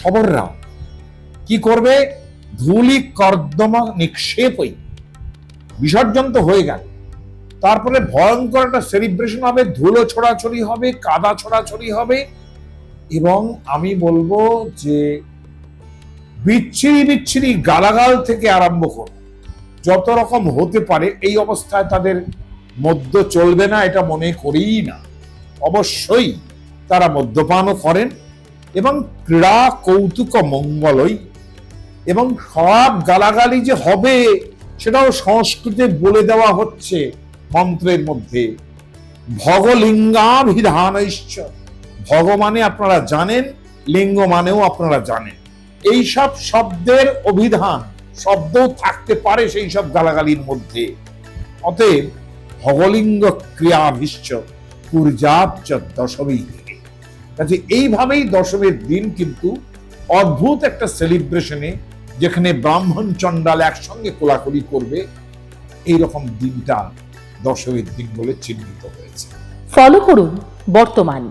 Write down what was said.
শবররা কি করবে? ধুলি কর্দম নিক্ষেপই। বিসর্জন তো হয়ে গেল। তারপরে ভয়ঙ্কর একটা সেলিব্রেশন হবে, ধুলো ছড়াছড়ি হবে, কাদা ছড়াছড়ি হবে এবং আমি বলব যে বিচ্ছিরি বিচ্ছিরি গালাগাল থেকে আরম্ভ করে। যত রকম হতে পারে এই অবস্থায় তাদের মদ্য চলবে না, এটা মনে করিই না। অবশ্যই তারা মদ্যপানও করেন। এবং ক্রীড়া কৌতুক মঙ্গলই এবং সব গালাগালি যে হবে সেটাও সংস্কৃতে বলে দেওয়া হচ্ছে মন্ত্রের মধ্যে। ভগলিঙ্গাভিধানৈশ্চ। ভগবানে আপনারা জানেন, লিঙ্গ মানেও আপনারা জানেন। এইসব শব্দের অভিধান, শব্দও থাকতে পারে সেই সব গালাগালির মধ্যে। অতএব ভগলিঙ্গ ক্রিয়াভিশ্চ কুর্যাচ্চ দশমী কাজে এইভাবেই দশমীর দিন কিন্তু অদ্ভুত একটা সেলিব্রেশনে যেখানে ব্রাহ্মণ চণ্ডাল একসঙ্গে কোলাকুলি করবে এই রকম দিনটা দশমীর দিন বলে চিহ্নিত হয়েছে। ফলো করুন বর্তমান।